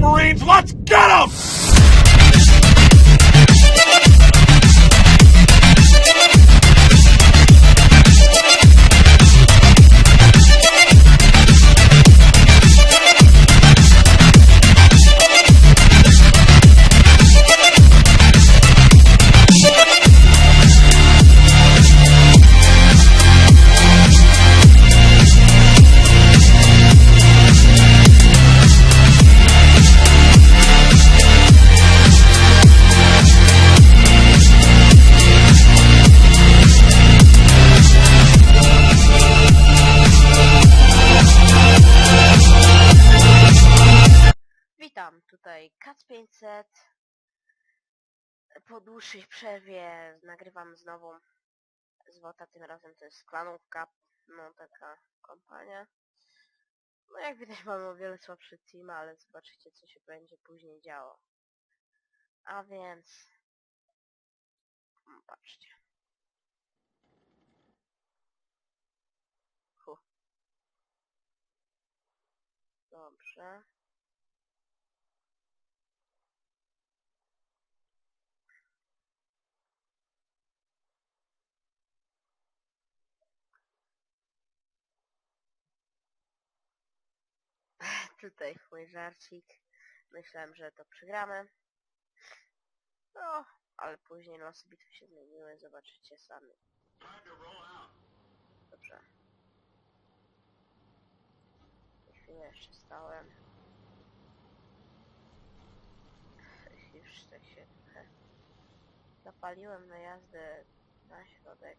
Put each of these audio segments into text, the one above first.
Marines. Let's get them! Tutaj Kac500. Po dłuższej przerwie nagrywam znowu z WOTA, tym razem to jest klanówka, no taka kompania. No jak widać mamy o wiele słabszy team, ale zobaczycie co się będzie później działo. A więc... Patrzcie. Hu. Dobrze. Tutaj mój żarcik. Myślałem, że to przegramy. No, ale później losy bitwy się zmieniły, zobaczycie sami. Dobrze. Chwilę jeszcze stałem. Już tak się trochę zapaliłem na jazdę na środek.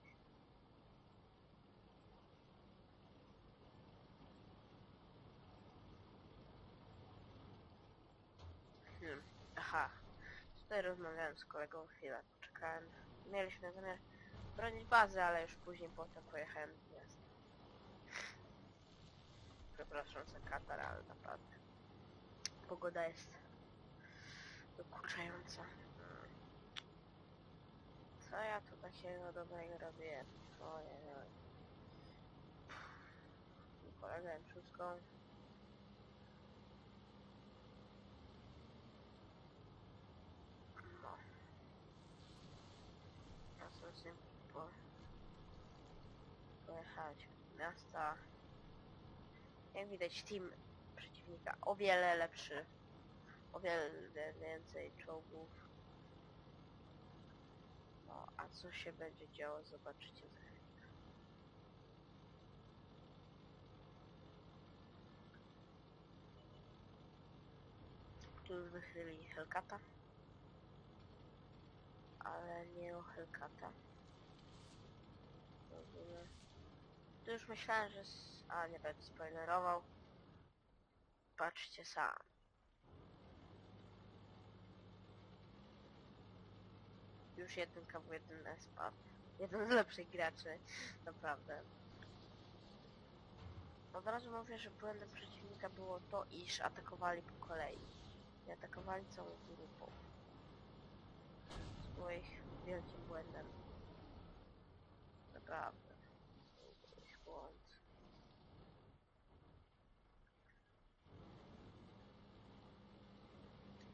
Tutaj rozmawiałem z kolegą chwilę, poczekałem. Mieliśmy zamiar bronić bazy, ale już później potem pojechałem do miasta. Przepraszam za katar, ale naprawdę. Pogoda jest dokuczająca. Hmm. Co ja tu takiego dobrego robię? Ojej. Kolega wszystko. No. Nim po... pojechać miasta. Jak widać team przeciwnika o wiele lepszy. O wiele więcej czołgów. No, a co się będzie działo zobaczycie za chwilę. Tu już wychylili Hellcata ale nie o Hellcata. Tu już myślałem, że... A, nie będę spoilerował. Patrzcie sam. Już jeden KW1 spadł. Jeden z lepszych graczy. Naprawdę. Od razu mówię, że błędem przeciwnika było to, iż atakowali po kolei. Nie atakowali całą grupą było ich wielkim błędem. Naprawdę. Błąd.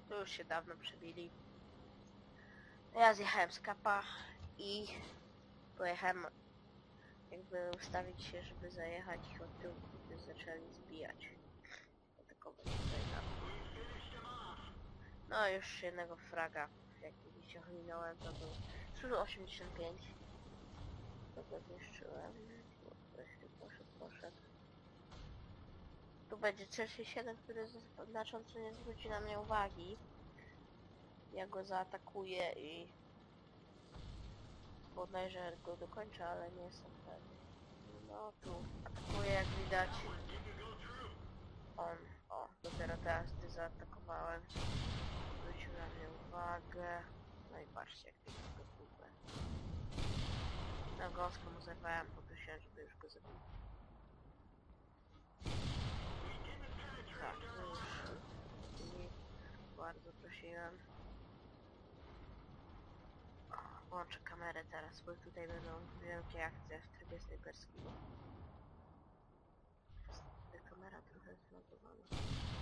Tu już się dawno przebili. Ja zjechałem z kapa i pojechałem jakby ustawić się, żeby zajechać ich od tyłu, gdy zaczęli zbijać. Tam. No już jednego fraga jak widzicie minąłem, to był 385. To zniszczyłem. Właśnie poszedł, poszedł. Tu będzie C67, który znacząco nie zwróci na mnie uwagi. Ja go zaatakuję i bodajże go dokończę, ale nie jestem pewny. No tu atakuje jak widać. On, o, dopiero teraz gdy zaatakowałem. Zwrócił na mnie uwagę. No i patrzcie jak tłukłem. Na gąskę mu zerwałem, poprosiłem, żeby już go zabił. Tak, już i bardzo prosiłem. Włączę kamerę teraz, bo tutaj będą wielkie akcje w trybie ta kamera trochę zlagowana.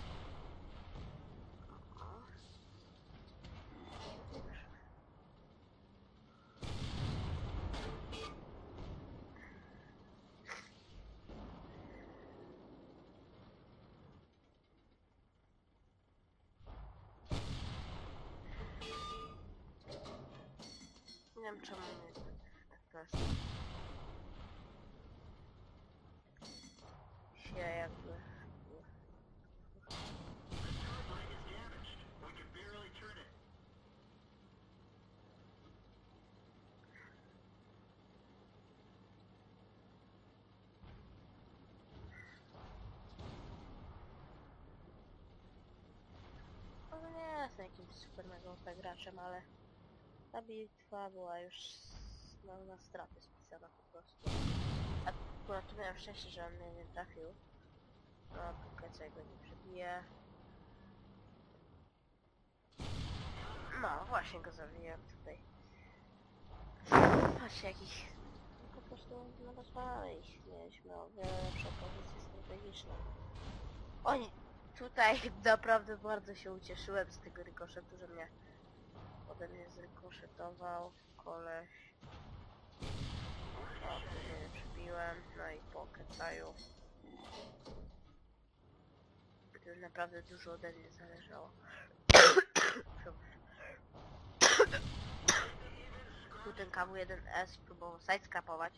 Wiem czemu to jest. Się jakby... No nie jestem jakimś super mega graczem, ale ta bitwa była już na, na straty spisana po prostu. Akurat tu miałem szczęście, że on mnie nie trafił. No, tylko co go nie przebije. No, właśnie go zabiłem tutaj. Patrzcie jakich... Po prostu narazwamy ich. Mieliśmy o wiele lepsze pozycje strategiczne. Oni... Tutaj naprawdę bardzo się ucieszyłem z tego rykoszetu, że mnie ode mnie zrykoszetował koleś. O, później nie przybiłem, no i po kecaju. Tu naprawdę dużo ode mnie zależało. tu ten KW1S próbował sidescapować.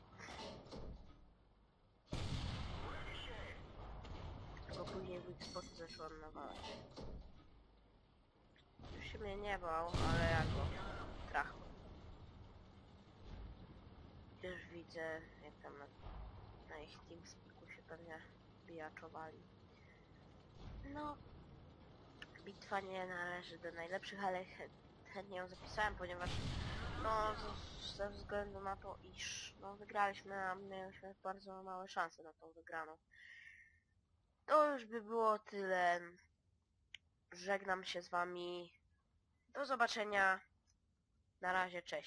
Tylko później w spotu zacząłem nawalać. Się mnie nie bał, ale ja go. Już widzę, jak tam na, na ich TeamSpeaku się pewnie bijaczowali. No, bitwa nie należy do najlepszych, ale chę- chętnie ją zapisałem, ponieważ no, ze względu na to, iż no, wygraliśmy, a mieliśmy bardzo małe szanse na tą wygraną. To już by było tyle. Żegnam się z wami. Do zobaczenia. Na razie, cześć.